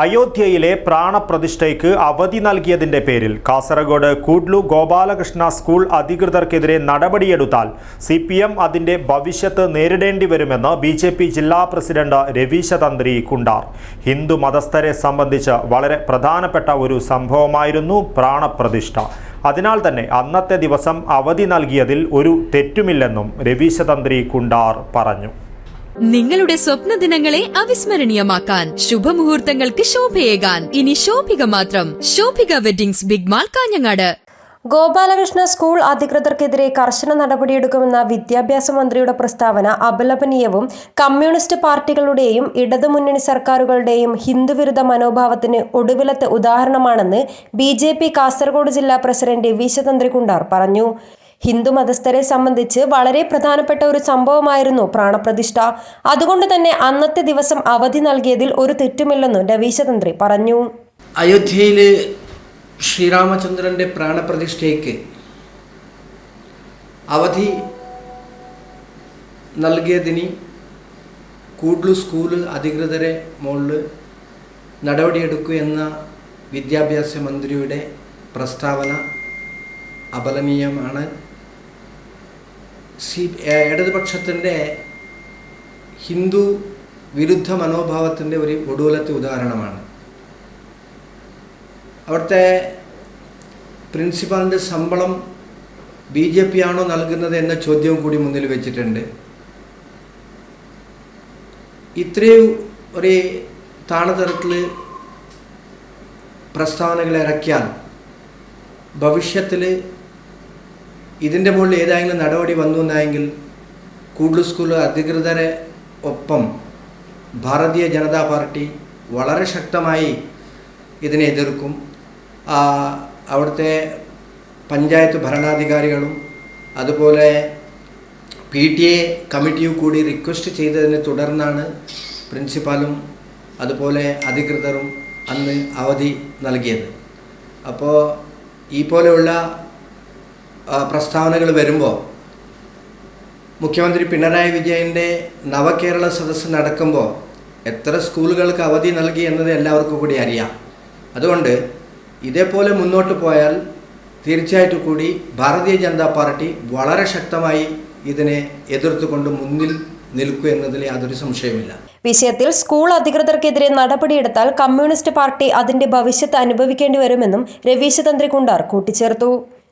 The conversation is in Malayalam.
അയോധ്യയിലെ പ്രാണപ്രതിഷ്ഠയ്ക്ക് അവധി നൽകിയതിന്റെ പേരിൽ കാസർഗോഡ് കൂഡ്ലു ഗോപാലകൃഷ്ണ സ്കൂൾ അധികൃതർക്കെതിരെ നടപടിയെടുത്താൽ സി പി എം അതിന്റെ ഭവിഷ്യത്ത് നേരിടേണ്ടി വരുമെന്ന് ബി ജെ പി ജില്ലാ പ്രസിഡന്റ് രവീശ തന്ത്രി കുണ്ടാർ. ഹിന്ദു മതസ്ഥരെ സംബന്ധിച്ച് വളരെ പ്രധാനപ്പെട്ട ഒരു സംഭവമായിരുന്നു പ്രാണപ്രതിഷ്ഠ. അതിനാൽ തന്നെ അന്നത്തെ ദിവസം അവധി നൽകിയതിൽ ഒരു തെറ്റുമില്ലെന്നും രവീശ തന്ത്രി കുണ്ടാർ പറഞ്ഞു. നിങ്ങളുടെ സ്വപ്ന ദിനങ്ങളെ അവിസ്മരണീയമാക്കാൻ ശുഭമുഹൂർത്തങ്ങൾക്ക് ശോഭയേകാൻ. ഇനി ശോഭിക മാത്രം. Shobhika weddings big mall Kanhangad. Gopalakrishna school അധികൃതർക്കെതിരെ കർശന നടപടിയെടുക്കുമെന്ന വിദ്യാഭ്യാസ മന്ത്രിയുടെ പ്രസ്താവന അപലപനീയവും കമ്മ്യൂണിസ്റ്റ് പാർട്ടികളുടെയും ഇടതുമുന്നണി സർക്കാരുകളുടെയും ഹിന്ദുവിരുദ്ധ മനോഭാവത്തിന് ഒടുവിലത്തെ ഉദാഹരണമാണെന്ന് ബി കാസർഗോഡ് ജില്ലാ പ്രസിഡന്റ് കുണ്ടാർ പറഞ്ഞു. ഹിന്ദു മതസ്ഥരെ സംബന്ധിച്ച് വളരെ പ്രധാനപ്പെട്ട ഒരു സംഭവമായിരുന്നു പ്രാണപ്രതിഷ്ഠ. അതുകൊണ്ട് തന്നെ അന്നത്തെ ദിവസം അവധി നൽകിയതിൽ ഒരു തെറ്റുമില്ലെന്നും രവീശതന്ത്രി പറഞ്ഞു. അയോധ്യയിൽ ശ്രീരാമചന്ദ്രന്റെ പ്രാണപ്രതിഷ്ഠയ്ക്ക് അവധി നൽകിയതിന് കൂടുതൽ സ്കൂൾ അധികൃതരെ മുകളിൽ നടപടിയെടുക്കൂ എന്ന വിദ്യാഭ്യാസ മന്ത്രിയുടെ പ്രസ്താവന അപലനീയമാണ്. സി ഇടതുപക്ഷത്തിന്റെ ഹിന്ദു വിരുദ്ധ മനോഭാവത്തിന്റെ ഒരു ഒടുവിലത്തെ ഉദാഹരണമാണ്. അവിടുത്തെ പ്രിൻസിപ്പാളിന്റെ ശമ്പളം ബി ജെ പി ആണോ നൽകുന്നത് എന്ന ചോദ്യവും കൂടി മുന്നിൽ വെച്ചിട്ടുണ്ട്. ഇത്രയും ഒരു താണതരത്തിൽ പ്രസ്താവനകൾ ഇറക്കിയാൽ ഭവിഷ്യത്തിൽ ഇതിന്റെ മുകളിൽ ഏതെങ്കിലും നടപടി വന്നു എന്നായെങ്കിൽ കൂടുതൽ സ്കൂൾ അധികൃതരെ ഒപ്പം ഭാരതീയ ജനതാ പാർട്ടി വളരെ ശക്തമായി ഇതിനെ എതിർക്കും. അവിടുത്തെ പഞ്ചായത്ത് ഭരണാധികാരികളും അതുപോലെ പി ടി എ കമ്മിറ്റിയും കൂടി റിക്വസ്റ്റ് ചെയ്തതിനെ തുടർന്നാണ് പ്രിൻസിപ്പാലും അതുപോലെ അധികൃതരും അന്ന് അവധി നൽകിയത്. അപ്പോൾ ഈ പോലെയുള്ള പ്രസ്താവനകൾ വരുമ്പോൾ മുഖ്യമന്ത്രി പിണറായി വിജയന്റെ നവകേരള സദസ്സ് നടക്കുമ്പോൾ എത്ര സ്കൂളുകൾക്ക് അവധി നൽകി എന്നത് എല്ലാവർക്കും കൂടി അറിയാം. അതുകൊണ്ട് ഇതേപോലെ മുന്നോട്ട് പോയാൽ തീർച്ചയായിട്ടും കൂടി ഭാരതീയ ജനതാ പാർട്ടി വളരെ ശക്തമായി ഇതിനെ എതിർത്തുകൊണ്ട് മുന്നിൽ നിൽക്കും എന്നതിൽ യാതൊരു സംശയമില്ല വിഷയത്തിൽ സ്കൂൾ അധികൃതർക്കെതിരെ നടപടിയെടുത്താൽ കമ്മ്യൂണിസ്റ്റ് പാർട്ടി അതിന്റെ ഭവിഷ്യത്ത് അനുഭവിക്കേണ്ടി വരുമെന്നും രവീശതന്ത്രി കുണ്ടാർ കൂട്ടിച്ചേർത്തു.